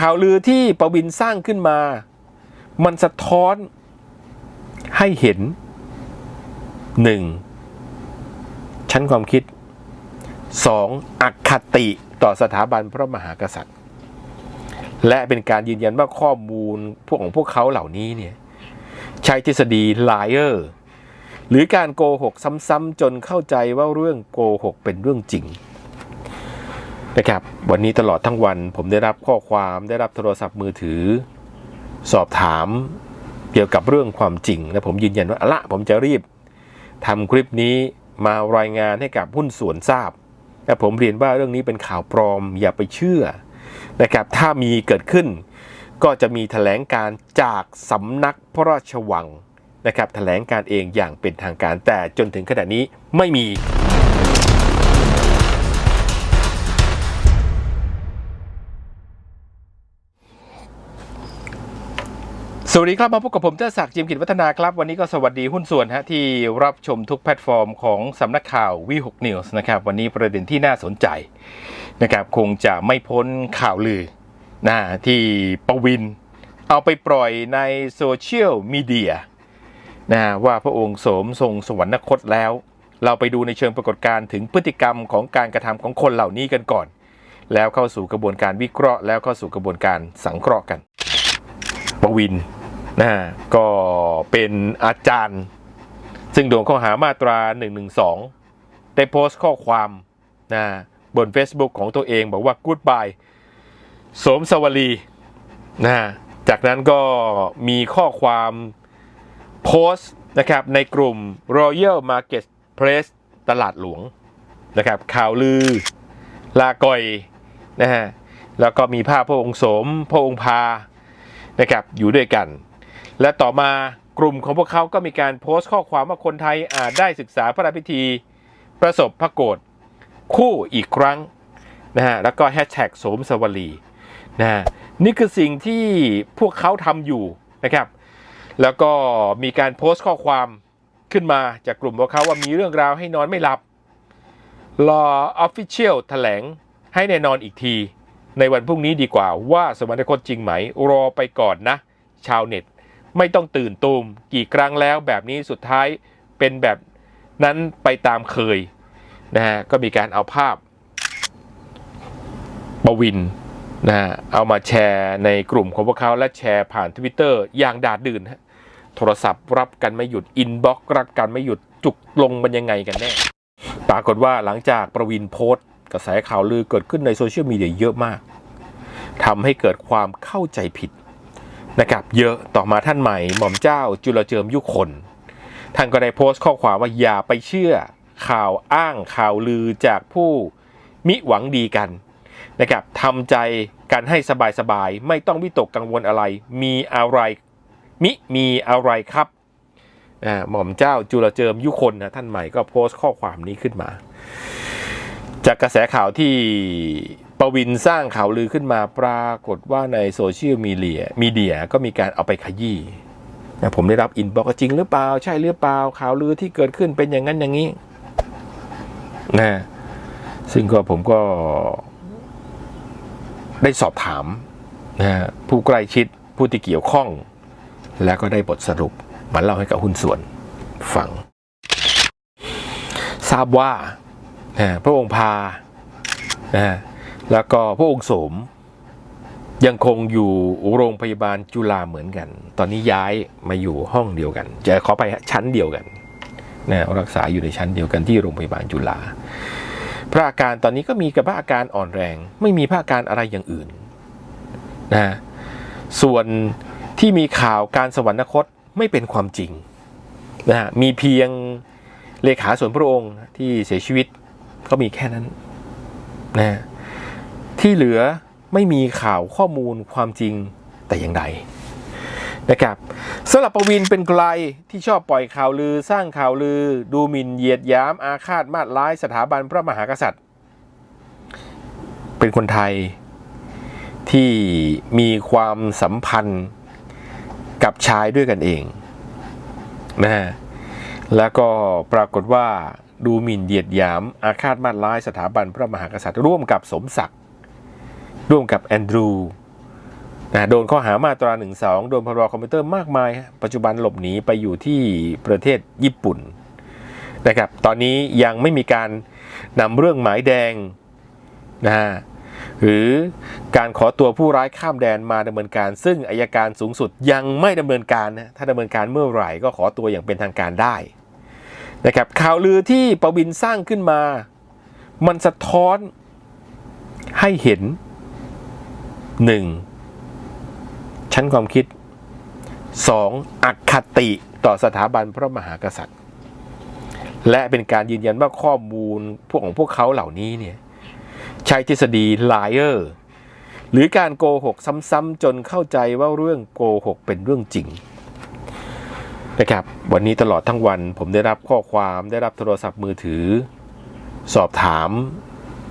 ข่าวลือที่ประวินสร้างขึ้นมา มันสะท้อนให้เห็นหนึ่งชั้นความคิดสองอคติต่อสถาบันพระมหากษัตริย์ และเป็นการยืนยันว่าข้อมูลพวกของพวกเขาเหล่านี้เนี่ยใช้ทฤษฎี liar หรือการโกหกซ้ำๆจนเข้าใจว่าเรื่องโกหกเป็นเรื่องจริง นะครับวันนี้ตลอดทั้งวันผมได้รับข้อความได้รับโทรศัพท์มือถือ สอบถามเกี่ยวกับเรื่องความจริง และผมยืนยันว่าละผมจะรีบทำคลิปนี้มารายงานให้กับหุ้นส่วนทราบและผมเรียนว่าเรื่องนี้เป็นข่าวปลอมอย่าไปเชื่อนะครับถ้ามีเกิดขึ้น ก็จะมีแถลงการจากสำนักพระราชวังนะครับแถลงการเองอย่างเป็นทางการแต่จนถึงขณะนี้ไม่มี วัสดีครับ มาพบกับผมเจ้าศักดิ์จิมกิจวัฒนาครับ วันนี้ก็สวัสดีหุ้นส่วนฮะที่รับชมทุกแพลตฟอร์มของสำนักข่าววีหกนิวส์นะครับ วันนี้ประเด็นที่น่าสนใจนะครับ คงจะไม่พ้นข่าวลือนะที่ประวิน เอาไปปล่อยในโซเชียลมีเดียนะว่าพระองค์สมทรงสวรรคตแล้ว เราไปดูในเชิงปรากฏการณ์ถึงพฤติกรรมของการกระทำของคนเหล่านี้กันก่อน แล้วเข้าสู่กระบวนการวิเคราะห์ แล้วเข้าสู่กระบวนการสังเคราะห์กันประวิน นะก็เป็นอาจารย์ ซึ่งโดนข้อหามาตรา 112 ได้โพสต์ข้อความนะบน Facebook ของตัวเองบอกว่า Goodbye สมสวลีนะจากนั้นก็มีข้อความโพสต์นะครับในกลุ่ม Royal Market Press ตลาดหลวงนะครับข่าวลือ ลาก่อยนะฮะแล้วก็มีภาพพระองค์สมพระองค์พานะครับอยู่ด้วยกัน และต่อมากลุ่มของพวกเขาก็มีการโพสต์ข้อความว่าคนไทยอาจได้ศึกษาพระราชพิธี ประสบพระโกรธคู่อีกครั้งนะฮะแล้วก็แฮชแท็กโสมสวลีนะฮะนี่คือสิ่งที่พวกเขาทำอยู่นะครับ แล้วก็มีการโพสต์ข้อความขึ้นมาจากกลุ่มพวกเขาว่ามีเรื่องราวให้นอนไม่หลับรอออฟฟิเชียลแถลงให้แน่นอนอีกที ในวันพรุ่งนี้ดีกว่าว่าสมรรถคตจริงไหม รอไปก่อนนะ ชาวเน็ต ไม่ต้องตื่นตูมกี่ครั้งแล้วแบบนี้สุดท้ายเป็นแบบนั้นไปตามเคยนะฮะก็มีการเอาภาพบวินนะฮะเอามาแชร์ในกลุ่มของพวกเขาและแชร์ผ่านทวิตเตอร์อย่างดาดดื่นฮะโทรศัพท์รับกันไม่หยุดอินบ็อกรับกันไม่หยุดจุกลงมันยังไงกันแน่ปรากฏว่าหลังจากประวินโพสต์กระแสข่าวลือเกิดขึ้นในโซเชียลมีเดียเยอะมากทำให้เกิดความเข้าใจผิด นะครับเยอะต่อมาท่านใหม่หม่อมเจ้าจุลเจิมยุคน ท่านก็ได้โพสต์ข้อความว่าอย่าไปเชื่อข่าวอ้างข่าวลือจากผู้มิหวังดีกันนะครับทำใจกันให้สบายๆ ไม่ต้องวิตกกังวลอะไร มีอะไรมิมีอะไรครับหม่อมเจ้าจุลเจิมยุคนนะท่านใหม่ก็โพสต์ข้อความนี้ขึ้นมา จากกระแสข่าวที่ ประวินสร้างข่าวลือขึ้นมาปรากฏว่าในโซเชียลมีเดียมีเดียก็มีการเอาไปขยี้นะผมได้รับอินบอกว่าจริงหรือเปล่า ใช่หรือเปล่าข่าวลือที่เกิดขึ้นเป็นอย่างนั้นอย่างนี้นะซึ่งก็ผมก็ได้สอบถามนะผู้ใกล้ชิดผู้ที่เกี่ยวข้อง แล้วก็ได้บทสรุปมาเล่าให้กับหุ้นส่วนฟัง ทราบว่านะพระองค์พานะ แล้วก็พระองค์สมยังคงอยู่โรงพยาบาลจุฬาเหมือนกัน ตอนนี้ย้ายมาอยู่ห้องเดียวกัน จะขอไปชั้นเดียวกันนะรักษาอยู่ในชั้นเดียวกันที่โรงพยาบาลจุฬาพระอาการตอนนี้ก็มีกับพระอาการอ่อนแรง ไม่มีพระอาการอะไรอย่างอื่นนะส่วนที่มีข่าวการสวรรคตไม่เป็นความจริงนะฮะมีเพียงเลขาส่วนพระองค์ที่เสียชีวิตก็มีแค่นั้นนะ ที่เหลือไม่มีข่าวข้อมูลความจริงแต่อย่างใดนะครับสำหรับประวินเป็นใครที่ชอบปล่อยข่าวลือสร้างข่าวลือ ดูหมิ่นเหยียดยามอาฆาตมาดร้ายสถาบันพระมหากษัตริย์ เป็นคนไทยที่มีความสัมพันธ์กับชายด้วยกันเองนะฮะแล้วก็ปรากฏว่าดูหมิ่นเหยียดยามอาฆาตมาดร้ายสถาบันพระมหากษัตริย์ ร่วมกับสมศักดิ์ ร่วมกับแอนดรูนะโดนข้อหามาตรา1นึโดนพรบคอมพิวเตอร์มากมาย ปัจจุบันหลบหนีไปอยู่ที่ประเทศญี่ปุ่นนะครับ ตอนนี้ยังไม่มีการนำเรื่องหมายแดงนะฮะหรือการขอตัวผู้ร้ายข้ามแดนมาดำเนินการ ซึ่งอายการสูงสุดยังไม่ดำเนินการนะถ้าดำเนินการเมื่อไหร่ก็ขอตัวอย่างเป็นทางการได้นะครับข่าวลือที่ปวินสร้างขึ้นมา มันสะท้อนให้เห็น หนึ่งชั้นความคิด 2. อคติต่อสถาบันพระมหากษัตริย์ และเป็นการยืนยันว่าข้อมูลพวกของพวกเขาเหล่านี้เนี่ยใช้ทฤษฎี liar หรือการโกหกซ้ำๆจนเข้าใจว่าเรื่องโกหกเป็นเรื่องจริงนะครับวันนี้ตลอดทั้งวันผมได้รับข้อความได้รับโทรศัพท์มือถือ สอบถาม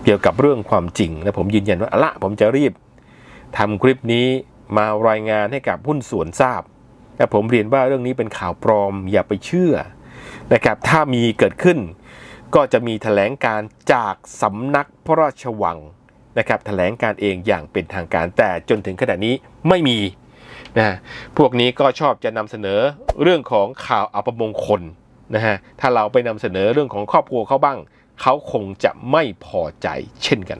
เกี่ยวกับเรื่องความจริง และผมยืนยันว่าละผมจะรีบ ทำคลิปนี้มารายงานให้กับหุ้นส่วนทราบแต่ผมเรียนว่าเรื่องนี้เป็นข่าวปลอมอย่าไปเชื่อนะครับถ้ามีเกิดขึ้น ก็จะมีแถลงการจากสำนักพระราชวังนะครับแถลงการเองอย่างเป็นทางการแต่จนถึงขณะนี้ไม่มีนะพวกนี้ก็ชอบจะนำเสนอเรื่องของข่าวอัปมงคลนะฮะถ้าเราไปนำเสนอเรื่องของครอบครัวเขาบ้าง เขาคงจะไม่พอใจเช่นกัน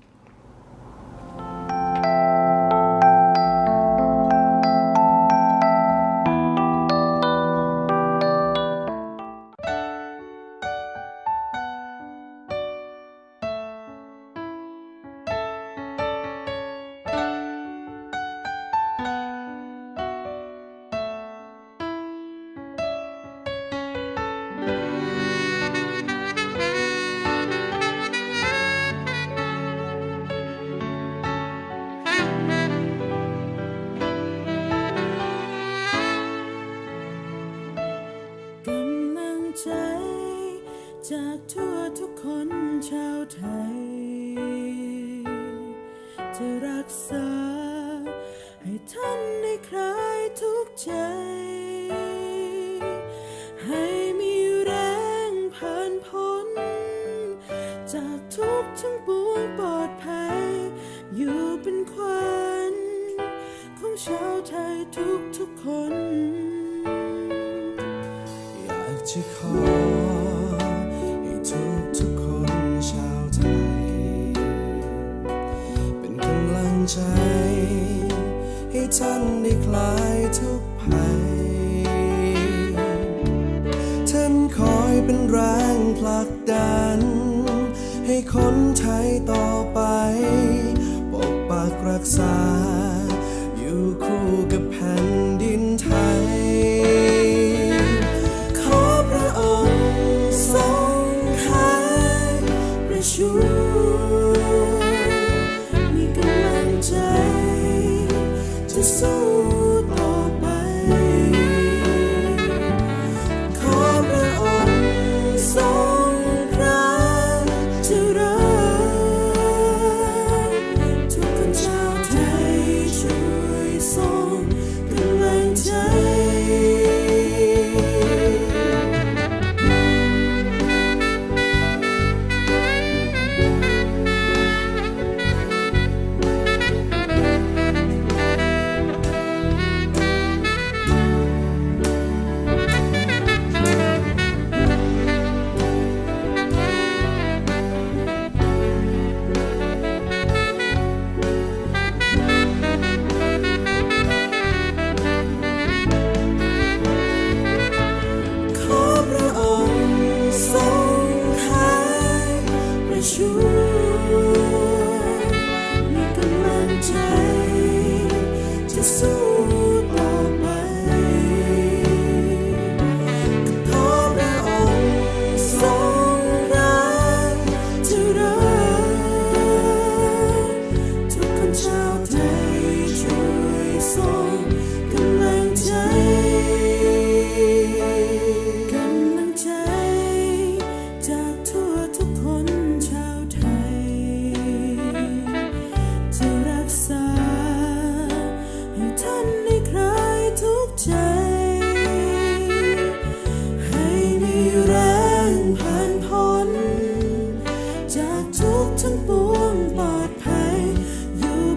ใจ จากทั่วทุกคนชาวไทย จะรักษา ให้ท่านได้คลายทุกใจ ให้มีแรงผ่านพ้น จากทุกทั้งปวงปลอดภัย อยู่เป็นขวัญของชาวไทยทุกทุกๆคน ให้ท่านได้คลายทุกภัย ท่านคอยเป็นแรงผลักดัน ให้คนไทยต่อไป ปกปักรักษา อยู่คู่กับ so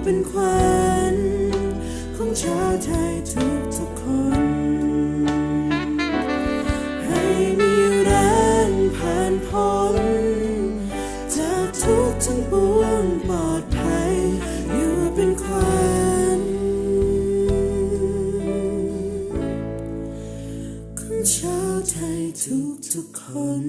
เป็นควันของชาวไทยทุกทุกคน ให้มีแรงผ่านพ้นจากทุกทั้งปวงปลอดภัย อยู่เป็นควันของชาวไทยทุกทุกคน